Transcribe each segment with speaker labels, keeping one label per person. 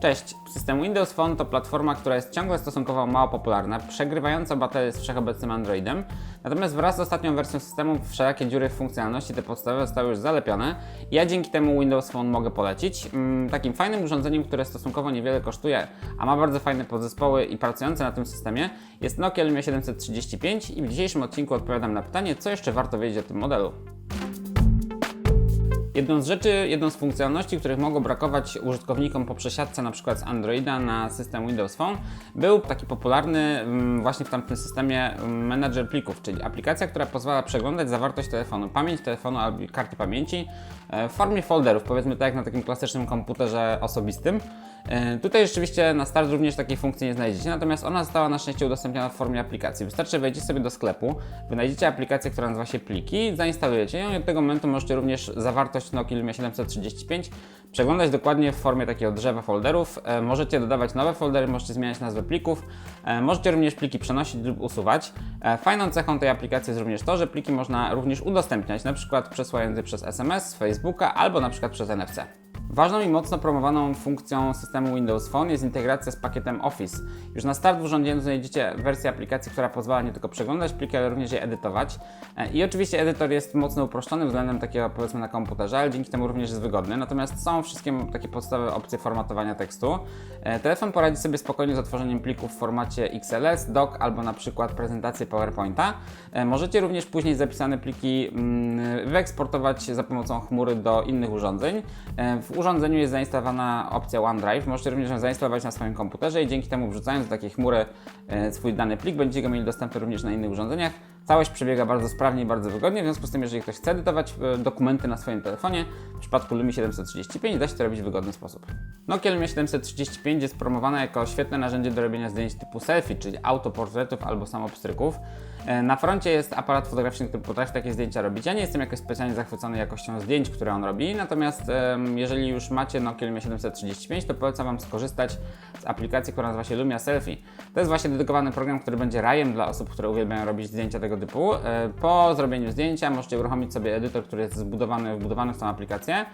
Speaker 1: Cześć, system Windows Phone to platforma, która jest ciągle stosunkowo mało popularna, przegrywająca baterię z wszechobecnym Androidem. Natomiast wraz z ostatnią wersją systemu wszelakie dziury w funkcjonalności te podstawowe zostały już zalepione. Ja dzięki temu Windows Phone mogę polecić. Mm, Takim fajnym urządzeniem, które stosunkowo niewiele kosztuje, a ma bardzo fajne podzespoły i pracujące na tym systemie jest Nokia Lumia 735 i w dzisiejszym odcinku odpowiadam na pytanie, co jeszcze warto wiedzieć o tym modelu. Jedną z rzeczy, jedną z funkcjonalności, których mogło brakować użytkownikom po przesiadce przykład z Androida na system Windows Phone, był taki popularny mm, właśnie w tamtym systemie mm, menadżer plików, czyli aplikacja, która pozwala przeglądać zawartość telefonu, pamięć telefonu albo karty pamięci e, w formie folderów, powiedzmy tak jak na takim klasycznym komputerze osobistym. E, Tutaj rzeczywiście na start również takiej funkcji nie znajdziecie, natomiast ona została na szczęście udostępniona w formie aplikacji. Wystarczy wejdziecie sobie do sklepu, wynajdziecie aplikację, która nazywa się Pliki, zainstalujecie ją i od tego momentu możecie również zawartość Nokia Lumia 735 przeglądać dokładnie w formie takiego drzewa folderów. E, Możecie dodawać nowe foldery, możecie zmieniać nazwę plików, e, możecie również pliki przenosić lub usuwać. Fajną cechą tej aplikacji jest również to, że pliki można również udostępniać, na przykład przesyłając je przez SMS, Facebooka albo na przykład przez NFC. Ważną i mocno promowaną funkcją systemu Windows Phone jest integracja z pakietem Office. Już na start w urządzeniu znajdziecie wersję aplikacji, która pozwala nie tylko przeglądać pliki, ale również je edytować. E, I oczywiście edytor jest mocno uproszczony względem takiego powiedzmy na komputerze, ale dzięki temu również jest wygodny. Natomiast są wszystkie takie podstawowe opcje formatowania tekstu. E, Telefon poradzi sobie spokojnie z otworzeniem plików w formacie XLS, doc albo na przykład prezentację PowerPointa. E, Możecie również później zapisane pliki mm, wyeksportować za pomocą chmury do innych urządzeń. W urządzeniu jest zainstalowana opcja OneDrive. Możecie również ją zainstalować na swoim komputerze i dzięki temu wrzucając do takiej chmury e, swój dany plik, będziecie go mieli dostępny również na innych urządzeniach. Całość przebiega bardzo sprawnie i bardzo wygodnie, w związku z tym, jeżeli ktoś chce edytować e, dokumenty na swoim telefonie, w przypadku Lumii 735 da się to robić w wygodny sposób. Nokia Lumia 735 jest promowana jako świetne narzędzie do robienia zdjęć typu selfie, czyli autoportretów albo samopstryków. E, Na froncie jest aparat fotograficzny, który potrafi takie zdjęcia robić. Ja nie jestem jakoś specjalnie zachwycony jakością zdjęć, które on robi, natomiast jeżeli już macie Nokia Lumia 735, to polecam Wam skorzystać z aplikacji, która nazywa się Lumia Selfie. To jest właśnie dedykowany program, który będzie rajem dla osób, które uwielbiają robić zdjęcia tego typu. E, Po zrobieniu zdjęcia możecie uruchomić sobie edytor, który jest zbudowany, wbudowany w tą aplikację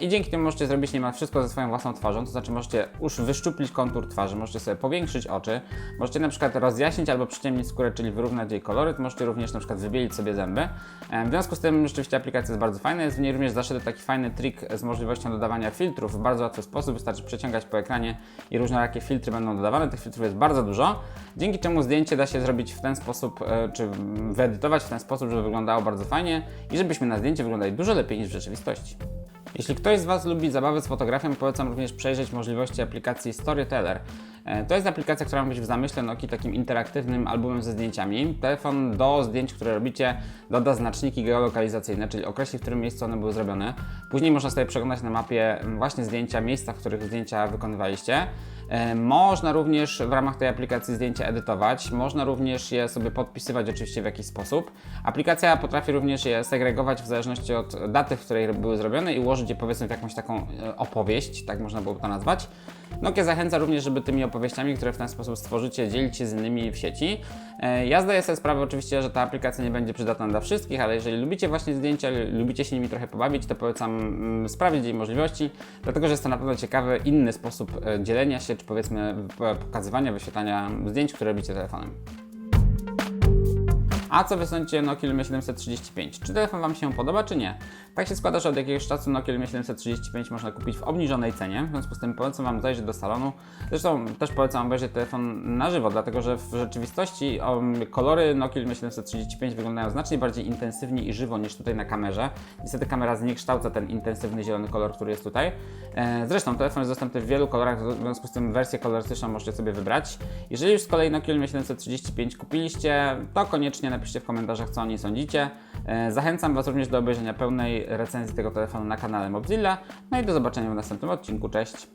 Speaker 1: i dzięki temu możecie zrobić niemal wszystko ze swoją własną twarzą, to znaczy możecie już wyszczuplić kontur twarzy, możecie sobie powiększyć oczy, możecie na przykład rozjaśnić albo przyciemnić skórę, czyli wyrównać jej koloryt, możecie również na przykład wybielić sobie zęby. E, W związku z tym rzeczywiście aplikacja jest bardzo fajna, jest w niej również zaszyty taki fajny trik z możliwością dodawania filtrów w bardzo łatwy sposób, wystarczy przeciągać po ekranie i różnorakie filtry będą dodawane, tych filtrów jest bardzo dużo, dzięki czemu zdjęcie da się zrobić w ten sposób, e, czy wyedytować w ten sposób, żeby wyglądało bardzo fajnie i żebyśmy na zdjęciu wyglądali dużo lepiej niż w rzeczywistości. Jeśli ktoś z Was lubi zabawy z fotografią, polecam również przejrzeć możliwości aplikacji Storyteller. E, To jest aplikacja, która ma być w zamyśle Nokii takim interaktywnym albumem ze zdjęciami. Telefon do zdjęć, które robicie, doda znaczniki geolokalizacyjne, czyli określi, w którym miejscu one były zrobione. Później można sobie przeglądać na mapie właśnie zdjęcia, miejsca, w których zdjęcia wykonywaliście. E, Można również w ramach tej aplikacji zdjęcia edytować, można również je sobie podpisywać oczywiście w jakiś sposób. Aplikacja potrafi również je segregować w zależności od daty, w której były zrobione i ułożyć je powiedzmy w jakąś taką e, opowieść, tak można byłoby to nazwać. Nokia zachęca również, żeby tymi opowieściami, które w ten sposób stworzycie, dzielić się z innymi w sieci. E, Ja zdaję sobie sprawę oczywiście, że ta aplikacja nie będzie przydatna dla wszystkich, ale jeżeli lubicie właśnie zdjęcia, lubicie się nimi trochę pobawić, to polecam mm, sprawdzić jej możliwości, dlatego że jest to na pewno ciekawy, inny sposób dzielenia się, czy powiedzmy pokazywania, wyświetlania zdjęć, które robicie telefonem. A co wy sądzicie o Nokia Lumia 735? Czy telefon Wam się podoba, czy nie? Tak się składa, że od jakiegoś czasu Nokia Lumia 735 można kupić w obniżonej cenie, w związku z tym polecam Wam zajrzeć do salonu. Zresztą też polecam obejrzeć telefon na żywo, dlatego że w rzeczywistości um, kolory Nokia Lumia 735 wyglądają znacznie bardziej intensywnie i żywo niż tutaj na kamerze. Niestety kamera zniekształca ten intensywny zielony kolor, który jest tutaj. E, Zresztą telefon jest dostępny w wielu kolorach, w związku z tym wersję kolorystyczną możecie sobie wybrać. Jeżeli już z kolei Nokia Lumia 735 kupiliście, to koniecznie napiszcie w komentarzach, co o niej sądzicie. E, Zachęcam Was również do obejrzenia pełnej recenzji tego telefonu na kanale Mobzilla. No i do zobaczenia w następnym odcinku. Cześć!